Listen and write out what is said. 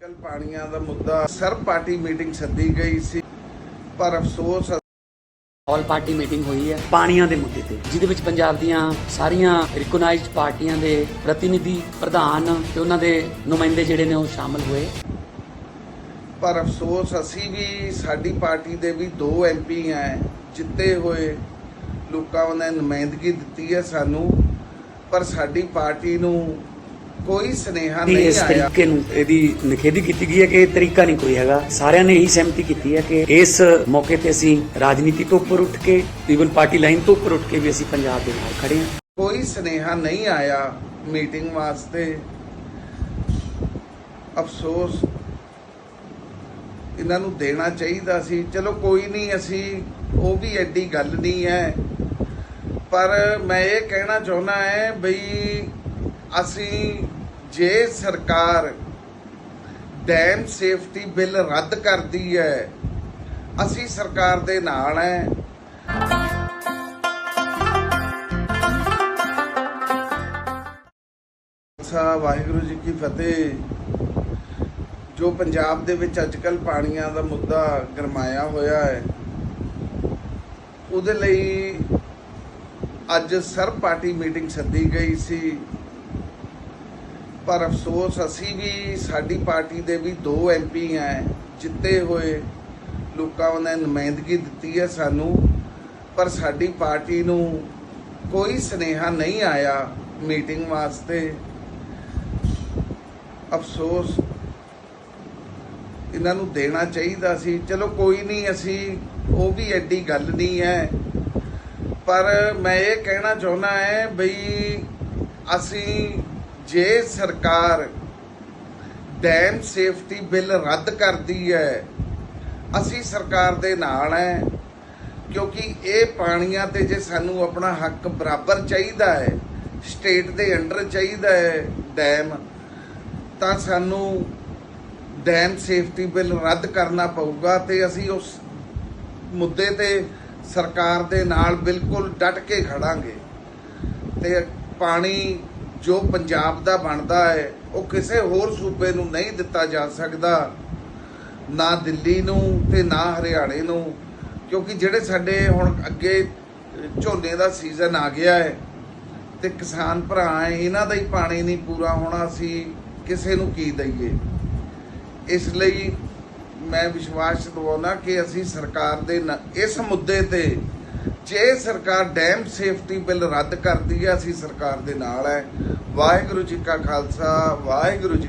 ਕੱਲ ਪਾਣੀਆਂ ਦਾ ਮੁੱਦਾ ਸਰਬ ਪਾਰਟੀ ਮੀਟਿੰਗ ਸੱਦੀ ਗਈ ਸੀ ਪਰ ਅਫਸੋਸ ਆਲ ਪਾਰਟੀ ਮੀਟਿੰਗ ਹੋਈ ਹੈ ਪਾਣੀਆਂ ਦੇ ਮੁੱਦੇ ਤੇ ਜਿਹਦੇ ਵਿੱਚ ਪੰਜਾਬ ਦੀਆਂ ਸਾਰੀਆਂ ਰਿਕਗਨਾਈਜ਼ਡ ਪਾਰਟੀਆਂ ਦੇ ਪ੍ਰਤੀਨਿਧੀ ਪ੍ਰਧਾਨ ਤੇ ਉਹਨਾਂ ਦੇ ਨੁਮਾਇੰਦੇ ਜਿਹੜੇ ਨੇ ਉਹ ਸ਼ਾਮਲ ਹੋਏ। ਪਰ ਅਫਸੋਸ ਅਸੀਂ ਵੀ ਸਾਡੀ ਪਾਰਟੀ ਦੇ ਵੀ ਦੋ ਐਮਪੀ ਹੈ ਜਿੱਤੇ ਹੋਏ। ਲੋਕਾਂ ਨੇ ਨੁਮਾਇੰਦਗੀ ਦਿੱਤੀ ਹੈ ਸਾਨੂੰ ਪਰ ਸਾਡੀ ਪਾਰਟੀ ਨੂੰ ਕੋਈ ਸੁਨੇਹਾ ਨਹੀਂ ਇਸ ਆਇਆ। ਤਰੀਕੇ ਨੂੰ ਇਹਦੀ ਨਿਖੇਧੀ ਕੀਤੀ ਗਈ ਹੈ ਕਿ ਇਹ ਤਰੀਕਾ ਨਹੀਂ ਕੋਈ ਹੈਗਾ। ਸਾਰਿਆਂ ਨੇ ਇਹੀ ਸਹਿਮਤੀ ਕੀਤੀ ਹੈ ਕਿ ਇਸ ਮੌਕੇ ਤੇ ਅਸੀਂ ਰਾਜਨੀਤੀ ਤੋਂ ਉੱਪਰ ਉੱਠ ਕੇ ਈਵਨ ਪਾਰਟੀ ਲਾਈਨ ਤੋਂ ਉੱਪਰ ਉੱਠ ਕੇ ਵੀ ਅਸੀਂ ਪੰਜਾਬ ਦੇ ਨਾਲ ਖੜੇ ਹਾਂ। ਕੋਈ ਸੁਨੇਹਾ ਨਹੀਂ ਆਇਆ ਮੀਟਿੰਗ ਵਾਸਤੇ। ਅਫਸੋਸ ਇਹਨਾਂ ਨੂੰ ਦੇਣਾ ਚਾਹੀਦਾ ਸੀ। ਚਲੋ ਕੋਈ ਨਹੀਂ ਅਸੀਂ ਉਹ ਵੀ ਐਡੀ ਗੱਲ ਨਹੀਂ ਹੈ। ਪਰ ਮੈਂ ਇਹ ਕਹਿਣਾ ਚਾਹੁੰਦਾ ਹੈ ਬਈ ਅਸੀਂ ਜੇ ਸਰਕਾਰ ਡੈਮ ਸੇਫਟੀ ਬਿੱਲ ਰੱਦ ਕਰਦੀ ਹੈ, ਅਸੀਂ ਸਰਕਾਰ ਦੇ ਨਾਲ ਹੈ। ਖਾਲਸਾ ਵਾਹਿਗੁਰੂ ਜੀ ਕੀ ਫਤਿਹ। ਜੋ ਪੰਜਾਬ ਦੇ ਵਿੱਚ ਅੱਜਕੱਲ ਪਾਣੀਆਂ ਦਾ ਮੁੱਦਾ ਗਰਮਾਇਆ ਹੋਇਆ ਹੈ, ਉਹਦੇ ਲਈ ਅੱਜ ਸਰਬ ਪਾਰਟੀ ਮੀਟਿੰਗ ਸੱਦੀ ਗਈ ਸੀ। ਪਰ ਅਫਸੋਸ, ਅਸੀਂ ਵੀ ਸਾਡੀ ਪਾਰਟੀ ਦੇ ਵੀ ਦੋ ਐਮਪੀ ਹੈ ਜਿੱਤੇ ਹੋਏ ਲੋਕਾਂ ਨੇ ਨੁਮਾਇੰਦਗੀ ਦਿੱਤੀ ਹੈ ਸਾਨੂੰ, ਪਰ ਸਾਡੀ ਪਾਰਟੀ ਨੂੰ ਕੋਈ ਸੁਨੇਹਾ ਨਹੀਂ ਆਇਆ ਮੀਟਿੰਗ ਵਾਸਤੇ। ਅਫਸੋਸ, ਇਹਨਾਂ ਨੂੰ ਦੇਣਾ ਚਾਹੀਦਾ ਸੀ। ਚਲੋ ਕੋਈ ਨਹੀਂ, ਅਸੀਂ, ਉਹ ਵੀ ਐਡੀ ਗੱਲ ਨਹੀਂ ਹੈ। ਪਰ ਮੈਂ ਇਹ ਕਹਿਣਾ ਚਾਹੁੰਦਾ ਹੈ ਬਈ, ਅਸੀਂ ਜੇ ਸਰਕਾਰ ਡੈਮ ਸੇਫਟੀ ਬਿੱਲ ਰੱਦ ਕਰਦੀ ਹੈ, ਅਸੀਂ ਸਰਕਾਰ ਦੇ ਨਾਲ ਹੈ, ਕਿਉਂਕਿ ਇਹ ਪਾਣੀਆਂ ਤੇ ਜੇ ਸਾਨੂੰ ਆਪਣਾ ਹੱਕ ਬਰਾਬਰ ਚਾਹੀਦਾ ਹੈ ਸਟੇਟ ਦੇ ਅੰਡਰ ਚਾਹੀਦਾ ਹੈ ਡੈਮ ਤਾਂ ਸਾਨੂੰ ਡੈਮ ਸੇਫਟੀ ਬਿੱਲ ਰੱਦ ਕਰਨਾ ਪਊਗਾ ਤੇ ਅਸੀਂ ਉਸ ਮੁੱਦੇ ਤੇ ਸਰਕਾਰ ਦੇ ਨਾਲ ਬਿਲਕੁਲ ਡਟ ਕੇ ਖੜਾਂਗੇ। ਤੇ ਪਾਣੀ ਜੋ ਪੰਜਾਬ ਦਾ ਬਣਦਾ ਹੈ, ਉਹ ਕਿਸੇ ਹੋਰ ਸੂਬੇ ਨੂੰ ਨਹੀਂ ਦਿੱਤਾ ਜਾ ਸਕਦਾ। ਨਾ ਦਿੱਲੀ ਨੂੰ ਤੇ ਨਾ ਹਰਿਆਣੇ ਨੂੰ, ਕਿਉਂਕਿ ਜਿਹੜੇ ਸਾਡੇ ਹੁਣ ਅੱਗੇ ਝੋਨੇ ਦਾ ਸੀਜ਼ਨ ਆ ਗਿਆ ਹੈ ਤੇ ਕਿਸਾਨ ਭਰਾ ਹੈ ਇਹਨਾਂ ਦਾ ਹੀ ਪਾਣੀ ਨਹੀਂ ਪੂਰਾ ਹੋਣਾ ਅਸੀਂ ਕਿਸੇ ਨੂੰ ਕੀ ਦਈਏ। ਇਸ ਲਈ ਮੈਂ ਵਿਸ਼ਵਾਸ ਦਿਵਾਉਣਾ ਕਿ ਅਸੀਂ ਸਰਕਾਰ ਦੇ ਨ- ਇਸ ਮੁੱਦੇ ਤੇ ਜੇ ਸਰਕਾਰ ਡੈਮ ਸੇਫਟੀ ਬਿੱਲ ਰੱਦ ਕਰਦੀ ਹੈ, ਅਸੀਂ ਸਰਕਾਰ ਦੇ ਨਾਲ ਹੈ। ਵਾਹਿਗੁਰੂ ਜੀ ਕਾ ਖਾਲਸਾ, ਵਾਹਿਗੁਰੂ ਜੀ